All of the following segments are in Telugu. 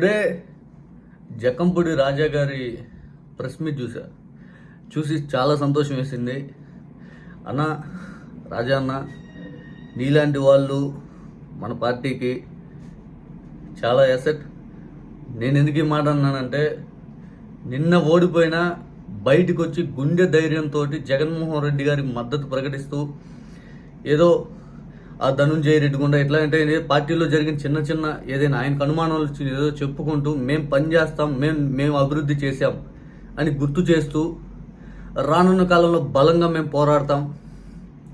ఇప్పుడే జకంపూడి రాజా గారి ప్రెస్ మీట్ చూసా చూసి చాలా సంతోషం వేసింది. అన్న రాజా అన్న నీలాంటి వాళ్ళు మన పార్టీకి చాలా ఎసెట్ నేను ఎందుకు ఈ మాట అన్నానంటే నిన్న ఓడిపోయినా బయటకు వచ్చి గుండె ధైర్యంతో జగన్మోహన్ రెడ్డి గారికి మద్దతు ప్రకటిస్తూ ఏదో ఆ ధనుంజయ రెడ్డి గుండా ఎట్లా అంటే పార్టీలో జరిగిన చిన్న చిన్న ఏదైనా ఆయనకు అనుమానాలు ఏదో చెప్పుకుంటూ మేము పని చేస్తాం మేము మేము అభివృద్ధి చేశాం అని గుర్తు చేస్తూ రానున్న కాలంలో బలంగా మేము పోరాడతాం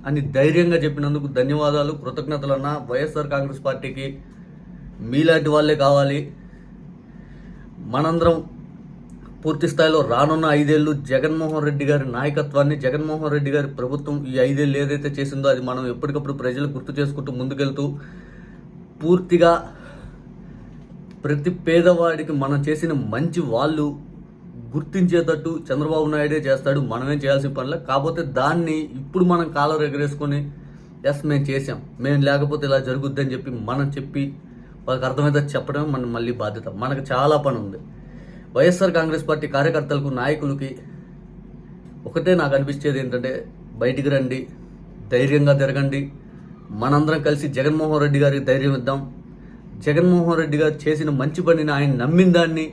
అని ధైర్యంగా చెప్పినందుకు ధన్యవాదాలు కృతజ్ఞతలు అన్న వైఎస్ఆర్ కాంగ్రెస్ పార్టీకి. మీలాంటి వాళ్ళే కావాలి. మనందరం పూర్తి స్థాయిలో రానున్న ఐదేళ్ళు జగన్మోహన్ రెడ్డి గారి నాయకత్వాన్ని జగన్మోహన్ రెడ్డి గారి ప్రభుత్వం ఈ ఐదేళ్ళు ఏదైతే చేసిందో అది మనం ఎప్పటికప్పుడు ప్రజలు గుర్తు చేసుకుంటూ ముందుకెళ్తూ పూర్తిగా ప్రతి పేదవాడికి మనం చేసిన మంచి వాళ్ళు గుర్తించేటట్టు చంద్రబాబు నాయుడే చేస్తాడు మనమేం చేయాల్సిన పనిలే. కాకపోతే దాన్ని ఇప్పుడు మనం కాలర్ ఎగరేసుకొని ఎస్ మేము చేసాం మేము లేకపోతే ఇలా జరుగుద్దని చెప్పి మనం చెప్పి వాళ్ళకి అర్థమైతే చెప్పడమే మన మళ్ళీ బాధ్యత. మనకు చాలా పని ఉంది వైఎస్ఆర్ కాంగ్రెస్ పార్టీ కార్యకర్తలకు నాయకులకి ఒకటే నాకు అనిపించేది ఏంటంటే బయటికి రండి ధైర్యంగా తిరగండి. మనందరం కలిసి జగన్మోహన్ రెడ్డి గారికి ధైర్యం ఇద్దాం. జగన్మోహన్ రెడ్డి గారు చేసిన మంచి పనిని ఆయన నమ్మిన దాన్ని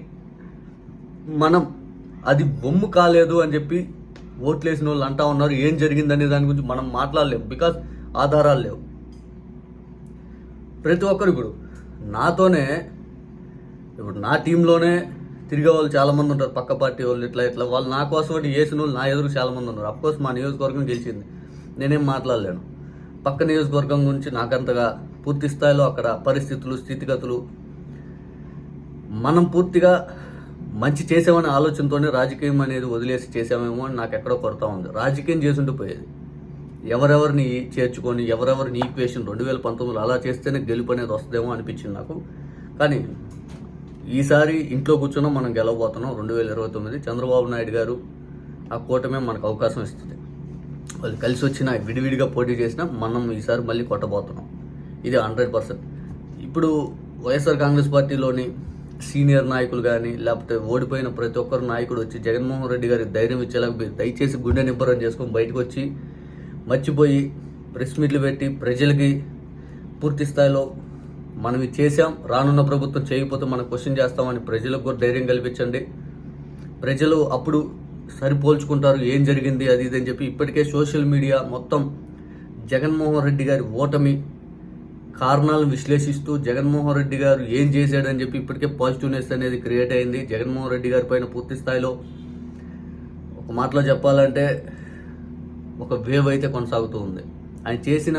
మనం అది బొమ్ము కాలేదు అని చెప్పి ఓట్లేసిన వాళ్ళు అంటా ఉన్నారు. ఏం జరిగిందనే దాని గురించి మనం మాట్లాడలేము బికాస్ ఆధారాలు లేవు. ప్రతి ఒక్కరు ఇప్పుడు నాతోనే ఇప్పుడు నా టీంలోనే తిరిగే వాళ్ళు చాలా మంది ఉంటారు. పక్క పార్టీ వాళ్ళు ఇట్లా ఇట్లా. వాళ్ళు నా కోసం ఒకటి వేసిన వాళ్ళు నా ఎదురు చాలా మంది ఉన్నారు అఫ్కోర్స్ మా నియోజకవర్గం గెలిచింది. నేనేం మాట్లాడలేను. పక్క నియోజకవర్గం గురించి నాకంతగా పూర్తి స్థాయిలో అక్కడ పరిస్థితులు స్థితిగతులు మనం పూర్తిగా మంచి చేసామనే ఆలోచనతోనే రాజకీయం అనేది వదిలేసి చేసామేమో అని నాకు ఎక్కడో కొరత ఉంది. రాజకీయం చేసుంటూ పోయేది. ఎవరెవరిని చేర్చుకొని ఎవరెవరిని ఈక్వేషన్ రెండు వేల పంతొమ్మిదిలో అలా చేస్తేనే గెలుపు అనేది వస్తుందేమో అనిపించింది నాకు. కానీ ఈసారి ఇంట్లో కూర్చున్నా మనం గెలవబోతున్నాం. రెండు వేల ఇరవై తొమ్మిది చంద్రబాబు నాయుడు గారు ఆ కూటమే మనకు అవకాశం ఇస్తుంది. వాళ్ళు కలిసి వచ్చిన విడివిడిగా పోటీ చేసినా మనం ఈసారి మళ్ళీ కొట్టబోతున్నాం. ఇది హండ్రెడ్ పర్సెంట్. ఇప్పుడు వైఎస్ఆర్ కాంగ్రెస్ పార్టీలోని సీనియర్ నాయకులు కానీ లేకపోతే ఓడిపోయిన ప్రతి ఒక్కరు నాయకుడు వచ్చి జగన్మోహన్ రెడ్డి గారికి ధైర్యం ఇచ్చేలా దయచేసి గుండె నిబ్బరం చేసుకొని బయటకు వచ్చి మర్చిపోయి ప్రెస్ మీట్లు పెట్టి ప్రజలకి పూర్తి స్థాయిలో మనం ఇది చేసాం రానున్న ప్రభుత్వం చేయకపోతే మనం క్వశ్చన్ చేస్తామని ప్రజలకు కూడా ధైర్యం కల్పించండి. ప్రజలు అప్పుడు సరిపోల్చుకుంటారు ఏం జరిగింది అది ఇది అని చెప్పి ఇప్పటికే సోషల్ మీడియా మొత్తం జగన్మోహన్ రెడ్డి గారి ఓటమి కారణాలను విశ్లేషిస్తూ జగన్మోహన్ రెడ్డి గారు ఏం చేశాడని చెప్పి ఇప్పటికే పాజిటివ్నెస్ అనేది క్రియేట్ అయింది. జగన్మోహన్ రెడ్డి గారి పైన పూర్తి స్థాయిలో ఒక మాటలో చెప్పాలంటే ఒక వేవ్ అయితే కొనసాగుతూ ఉంది. ఆయన చేసిన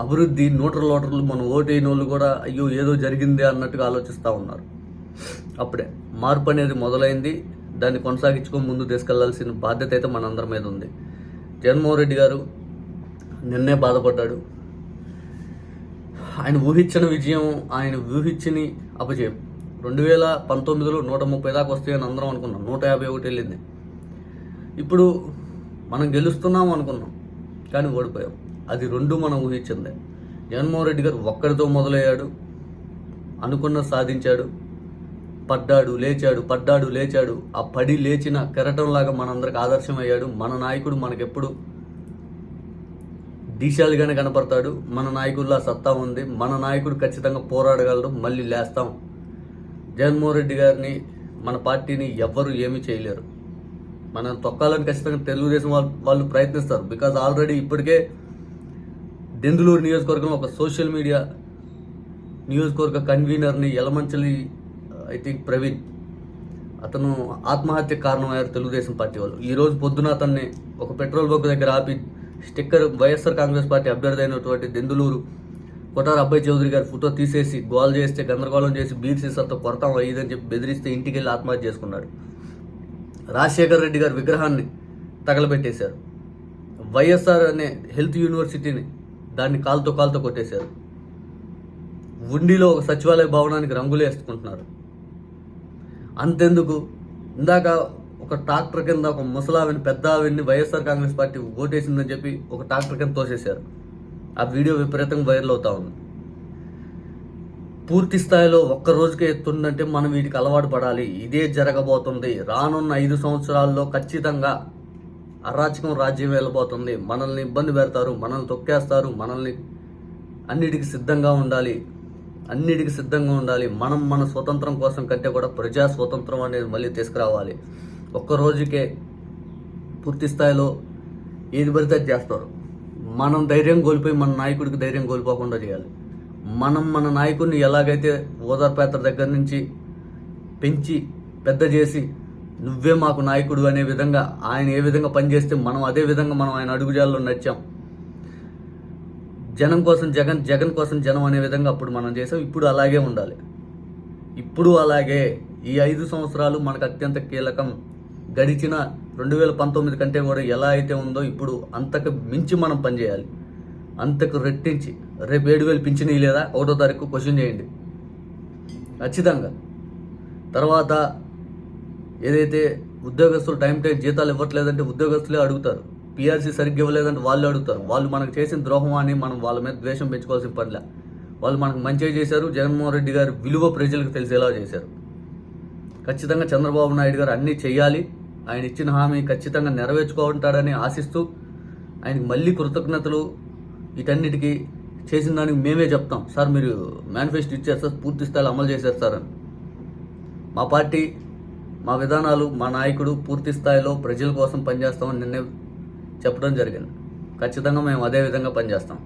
అభివృద్ధి నూటల లోటర్లు మనం ఓటైన వాళ్ళు కూడా అయ్యో ఏదో జరిగిందే అన్నట్టుగా ఆలోచిస్తూ ఉన్నారు. అప్పుడే మార్పు అనేది మొదలైంది. దాన్ని కొనసాగించుకొని ముందు తీసుకెళ్ళాల్సిన బాధ్యత అయితే మనందరి మీద ఉంది. జగన్మోహన్ రెడ్డి గారు నిన్నే బాధపడ్డాడు. ఆయన ఊహించిన విజయం ఆయన ఊహించని అపజయం. రెండు వేల పంతొమ్మిదిలో నూట ముప్పై దాకా వస్తాయని అందరం అనుకున్నాం. నూట యాభై ఒకటి వెళ్ళింది. ఇప్పుడు మనం గెలుస్తున్నాం అనుకున్నాం. కానీ ఓడిపోయాం. అది రెండు మనం ఊహించిందే జగన్మోహన్ రెడ్డి గారు ఒక్కడితో మొదలయ్యాడు అనుకున్న సాధించాడు పడ్డాడు లేచాడు పడ్డాడు లేచాడు. ఆ పడి లేచిన కెరటంలాగా మనందరికి ఆదర్శం అయ్యాడు మన నాయకుడు మనకెప్పుడు డీశాలుగానే కనపడతాడు. మన నాయకుల్లో సత్తా ఉంది. మన నాయకుడు ఖచ్చితంగా పోరాడగలడు. మళ్ళీ లేస్తాం. జగన్మోహన్ రెడ్డి గారిని మన పార్టీని ఎవ్వరు ఏమీ చేయలేరు. మనం తొక్కాలని ఖచ్చితంగా తెలుగుదేశం వాళ్ళు వాళ్ళు ప్రయత్నిస్తారు. బికాజ్ ఆల్రెడీ ఇప్పటికే దెందులూరు నియోజకవర్గంలో ఒక సోషల్ మీడియా నియోజకవర్గ కన్వీనర్ని ఎలమంచలి ఐ థింక్ ప్రవీణ్. అతను ఆత్మహత్య కారణమయ్యారు తెలుగుదేశం పార్టీ వాళ్ళు. ఈ రోజు పొద్దున అతన్ని ఒక పెట్రోల్ బంక్ దగ్గర ఆపి స్టిక్కర్ వైఎస్ఆర్ కాంగ్రెస్ పార్టీ అభ్యర్థి అయినటువంటి దెందులూరు కొటారు అబ్బాయి చౌదరి గారి ఫోటో తీసేసి గోల్ చేస్తే గందరగోళం చేసి బీర్ సీసాతో కొడతాం అయ్యిదని చెప్పి బెదిరిస్తే ఇంటికి వెళ్ళి ఆత్మహత్య చేసుకున్నాడు. రాజశేఖర్ రెడ్డి గారి విగ్రహాన్ని తగలబెట్టేశారు. వైఎస్ఆర్ అనే హెల్త్ యూనివర్సిటీని దాన్ని కాలుతో కాలుతో కొట్టేశారు. ఉండిలో ఒక సచివాలయ భవనానికి రంగులు వేసుకుంటున్నారు. అంతెందుకు? ఇందాక ఒక ట్రాక్టర్ కింద ఒక ముసలావిని పెద్ద ఆవిని వైఎస్ఆర్ కాంగ్రెస్ పార్టీ ఓటేసిందని చెప్పి ఒక ట్రాక్టర్ కింద తోసేశారు. ఆ వీడియో విపరీతంగా వైరల్ అవుతా ఉంది. పూర్తి స్థాయిలో ఒక్క రోజుకే ఎత్తుందంటే మనం వీటికి అలవాటు పడాలి. ఇదే జరగబోతుంది. రానున్న ఐదు సంవత్సరాల్లో ఖచ్చితంగా అరాచకం రాజ్యం వెళ్ళబోతుంది. మనల్ని ఇబ్బంది పెడతారు మనల్ని తొక్కేస్తారు మనల్ని అన్నిటికి సిద్ధంగా ఉండాలి. అన్నిటికి సిద్ధంగా ఉండాలి. మనం మన స్వతంత్రం కోసం కంటే కూడా ప్రజా స్వతంత్రం అనేది మళ్ళీ తీసుకురావాలి. ఒక్క రోజుకే పూర్తి స్థాయిలో ఏది పడితే చేస్తారు. మనం ధైర్యం కోల్పోయి మన నాయకుడికి ధైర్యం కోల్పోకుండా చేయాలి. మనం మన నాయకుడిని ఎలాగైతే ఓదార్పేత్ర దగ్గర నుంచి పెంచి పెద్ద చేసి నువ్వే మాకు నాయకుడు అనే విధంగా ఆయన ఏ విధంగా పనిచేస్తే మనం అదే విధంగా మనం ఆయన అడుగుజాల్లో నడిచాం. జనం కోసం జగన్ జగన్ కోసం జనం అనే విధంగా అప్పుడు మనం చేసాం. ఇప్పుడు అలాగే ఉండాలి. ఇప్పుడు అలాగే ఈ ఐదు సంవత్సరాలు మనకు అత్యంత కీలకం. గడిచిన రెండు వేల పంతొమ్మిది కంటే కూడా ఎలా అయితే ఉందో ఇప్పుడు అంతకు మించి మనం పనిచేయాలి. అంతకు రెట్టించి రేపు ఏడు వేలు పింఛన్ లేదా ఒకటో తారీఖు క్వశ్చన్ చేయండి. ఖచ్చితంగా. తర్వాత ఏదైతే ఉద్యోగస్తులు టైం టైం జీతాలు ఇవ్వట్లేదంటే ఉద్యోగస్తులే అడుగుతారు. పిఆర్సీ సరిగ్గా ఇవ్వలేదంటే వాళ్ళు అడుగుతారు. వాళ్ళు మనకు చేసిన ద్రోహం అని మనం వాళ్ళ మీద ద్వేషం పెంచుకోవాల్సిన పనిలే. వాళ్ళు మనకు మంచిగా చేశారు. జగన్మోహన్ రెడ్డి గారు విలువ ప్రజలకు తెలిసేలా చేశారు? ఖచ్చితంగా చంద్రబాబు నాయుడు గారు అన్నీ చేయాలి. ఆయన ఇచ్చిన హామీ ఖచ్చితంగా నెరవేర్చుకుంటాడని ఆశిస్తూ ఆయనకి మళ్ళీ కృతజ్ఞతలు. వీటన్నిటికీ చేసిన దానికి మేమే చెప్తాం. సార్ మీరు మేనిఫెస్టో ఇచ్చారు సార్ పూర్తి స్థాయిలో అమలు చేశారు సార్ అని. మా పార్టీ మా విధానాలు మా నాయకుడు పూర్తి స్థాయిలో ప్రజల కోసం పనిచేస్తామని నిన్నే చెప్పడం జరిగింది. ఖచ్చితంగా మేము అదే విధంగా పనిచేస్తాం.